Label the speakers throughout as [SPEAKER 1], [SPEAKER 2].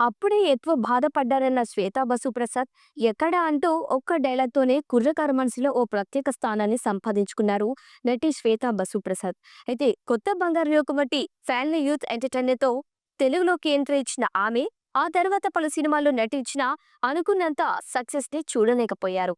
[SPEAKER 1] అప్పుడే ఎక్కువ బాధపడ్డారన్న శ్వేతా బసు ప్రసాద్ ఎక్కడ అంటూ ఒక్క డైలాగ్తోనే కుర్రకారు మనసులో ఓ ప్రత్యేక స్థానాన్ని సంపాదించుకున్నారు నటి శ్వేతా బసు ప్రసాద్ అయితే కొత్త బంగారు యోకమటి ఫ్యాన్లీ యూత్ ఎంటర్టైనర్తో తెలుగులోకి ఎంట్రీ ఇచ్చిన ఆమె ఆ తర్వాత పలు సినిమాల్లో నటించినా అనుకున్నంత సక్సెస్ని చూడలేకపోయారు.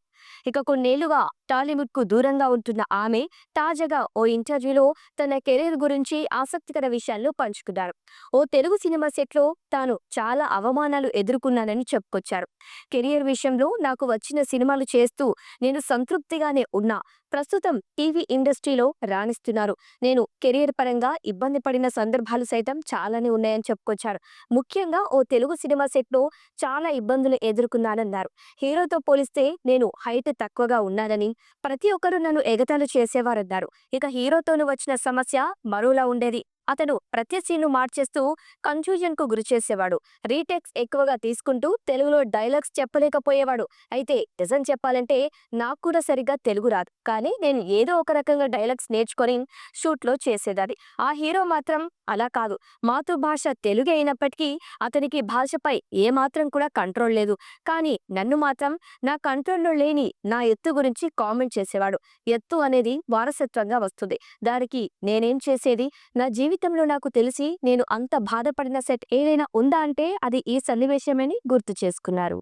[SPEAKER 1] ఇక కొన్నేళ్ళుగా టాలీవుడ్కు దూరంగా ఉంటున్న ఆమె తాజాగా ఓ ఇంటర్వ్యూలో తన కెరీర్ గురించి ఆసక్తికర విషయాల్లో పంచుకున్నారు. ఓ తెలుగు సినిమా సెట్లో తాను చాలా అవమానాలు ఎదుర్కొన్నానని చెప్పుకొచ్చారు. కెరియర్ విషయంలో నాకు వచ్చిన సినిమాలు చేస్తూ నేను సంతృప్తిగానే ఉన్నా. ప్రస్తుతం టీవీ ఇండస్ట్రీలో రాణిస్తున్నారు. నేను కెరియర్ పరంగా ఇబ్బంది పడిన సందర్భాలు సైతం చాలానే ఉన్నాయని చెప్పుకొచ్చారు. ముఖ్యంగా ఓ తెలుగు సినిమా సెట్లో చాలా ఇబ్బందులు ఎదుర్కొన్నానన్నారు. హీరోతో పోలిస్తే నేను హైట్ తక్కువగా ఉన్నానని ప్రతి ఒక్కరూ నన్ను ఎగతాలు చేసేవారన్నారు. ఇక హీరోతోను వచ్చిన సమస్య మరోలా ఉండేది. అతను ప్రతి మార్చేస్తూ కన్ఫ్యూజన్కు గురి చేసేవాడు. రీటెక్స్ ఎక్కువగా తీసుకుంటూ తెలుగులో డైలాగ్స్ చెప్పలేకపోయేవాడు. అయితే నిజం చెప్పాలంటే నాకు కూడా సరిగ్గా తెలుగు రాదు. కానీ నేను ఏదో ఒక రకంగా డైలాగ్స్ నేర్చుకొని షూట్లో చేసేదాన్ని. ఆ హీరో మాత్రం అలా కాదు. మాతృభాష తెలుగే అయినప్పటికీ అతనికి భాషపై ఏమాత్రం కూడా కంట్రోల్ లేదు. కానీ నన్ను మాత్రం నా కంట్రోల్లో లేని నా ఎత్తు గురించి కామెంట్ చేసేవాడు. ఎత్తు అనేది వారసత్వంగా వస్తుంది. దానికి నేనేం చేసేది? నా జీవితంలో నాకు తెలిసి నేను అంత బాధపడిన సెట్ ఏదైనా ఉందా అంటే అది ఈ సన్నివేశమని గుర్తు చేసుకున్నారు.